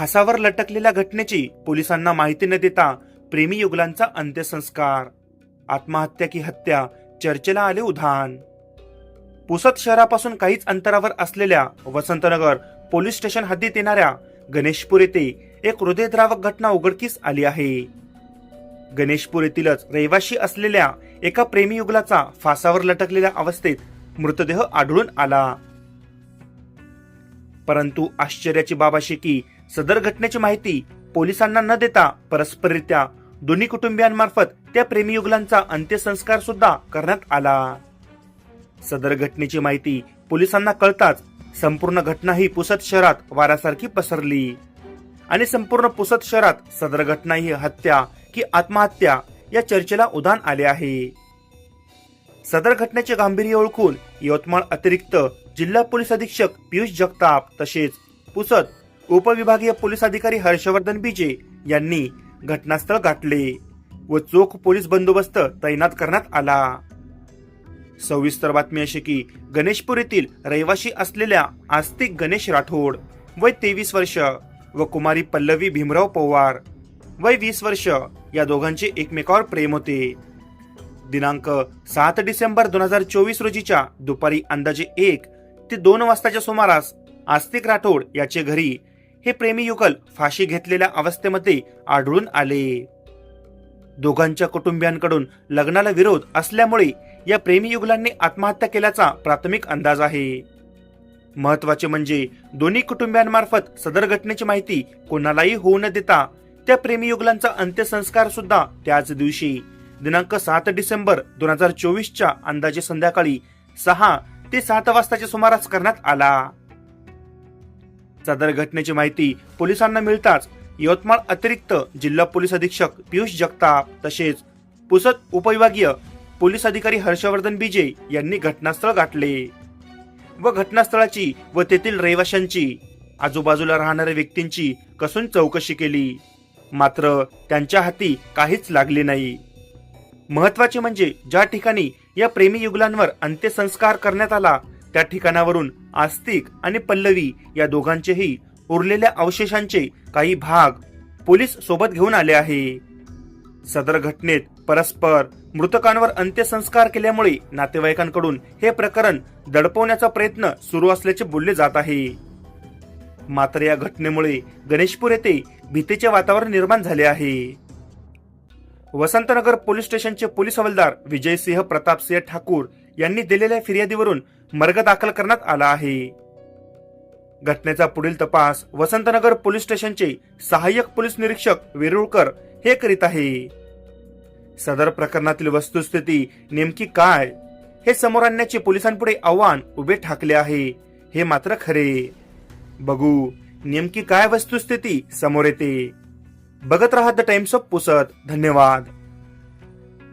फासावर लटकलेल्या घटनेची पोलिसांना माहिती न देता प्रेमी युगलांचा अंत्यसंस्कार आत्महत्या की हत्या चर्चेला आले उधाण. पुसद शहरापासून काहीच अंतरावर असलेल्या वसंतनगर पोलीस स्टेशन हद्दीत येणाऱ्या गणेशपूर येथे एक हृदयद्रावक घटना उघडकीस आली आहे. गणेशपूर येथीलच रहिवाशी असलेल्या एका प्रेमी युगलाचा फासावर लटकलेल्या अवस्थेत मृतदेह आढळून आला. परंतु आश्चर्याची बाब अशी की सदर घटनेची माहिती पोलिसांना न देता परस्पररित्या दोन्ही कुटुंबियांमार्फत त्या प्रेमी युगलांचा अंत्यसंस्कार सुद्धा करण्यात आला. सदर घटनेची माहिती पोलिसांना कळताच संपूर्ण घटना ही पुसद शहरात वाऱ्यासारखी पसरली. आणि संपूर्ण पुसद शहरात सदर घटना ही हत्या की आत्महत्या या चर्चेला उधाण आले आहे. सदर घटनेचे गांभीर्य ओळखून यवतमाळ अतिरिक्त जिल्हा पोलीस अधीक्षक पियुष जगताप तसेच पुसद उपविभागीय पोलीस अधिकारी हर्षवर्धन बीजे यांनी घटनास्थळ गाठले व चोख पोलीस बंदोबस्त तैनात करण्यात आला. सविस्तर बातमी अशी की गणेशपूर येथील रहिवाशी असलेल्या आस्तिक गणेश राठोड वय तेवीस वर्ष व कुमारी पल्लवी भीमराव पवार वय वीस वर्ष या दोघांचे एकमेकावर प्रेम होते. दिनांक सात डिसेंबर दोन हजार चोवीस रोजीच्या दुपारी अंदाजे एक ते दोन वाजताच्या सुमारास आस्तिक राठोड याचे घरी हे प्रेमी युगल फाशी घेतलेल्या अवस्थेमध्ये आढळून आले. दोघांच्या कुटुंबियांकडून लग्नाला विरोध असल्यामुळे या प्रेमी युगलांनी आत्महत्या केल्याचा प्राथमिक अंदाज आहे. महत्त्वाचे म्हणजे दोन्ही कुटुंबियांमार्फत सदर घटनेची माहिती कोणालाही होऊ न देता त्या प्रेमी युगलांचा अंत्यसंस्कार सुद्धा त्याच दिवशी दिनांक सात डिसेंबर दोन हजार चोवीसच्या अंदाजे संध्याकाळी सहा ते सात वाजताच्या सुमारास करण्यात आला. सदर घटनेची माहिती पोलिसांना मिळताच यवतमाळ अतिरिक्त जिल्हा पोलीस अधीक्षक पियुष जगताप तसेच पुसद उपविभागीय पोलीस अधिकारी हर्षवर्धन बिजे यांनी घटनास्थळ गाठले व घटनास्थळाची व तेथील रहिवाशांची आजूबाजूला राहणाऱ्या व्यक्तींची कसून चौकशी केली. मात्र त्यांच्या हाती काहीच लागले नाही. महत्त्वाचे म्हणजे ज्या ठिकाणी या प्रेमी युगलांवर अंत्यसंस्कार करण्यात आला त्या ठिकाणावरून आस्तिक आणि पल्लवी या दोघांचेही उरलेल्या अवशेषांचे काही भाग पोलीस सोबत घेऊन आले आहे. सदर घटनेत परस्पर मृतकांवर अंत्यसंस्कार केल्यामुळे नातेवाईकांकडून हे प्रकरण दडपवण्याचा प्रयत्न सुरू असल्याचे बोलले जात आहे. मात्र या घटनेमुळे गणेशपूर येथे भीतीचे वातावरण निर्माण झाले आहे. वसंतनगर पोलीस स्टेशनचे पोलीस हवालदार विजयसिंह प्रतापसिंह ठाकूर यांनी दिलेल्या फिर्यादीवरून मर्ग दाखल करण्यात आला आहे. घटनेचा पुढील तपास वसंतनगर पोलीस स्टेशनचे सहाय्यक पोलीस निरीक्षक वेरुळकर हे करीत आहे. सदर प्रकरणातील वस्तुस्थिती नेमकी काय? हे समोर आणण्याचे पोलिसांपुढे आव्हान उभे ठाकले आहे. हे मात्र खरे. बघू नेमकी काय वस्तुस्थिती समोर येते. बघत राहा द टाइम्स ऑफ पुसत धन्यवाद.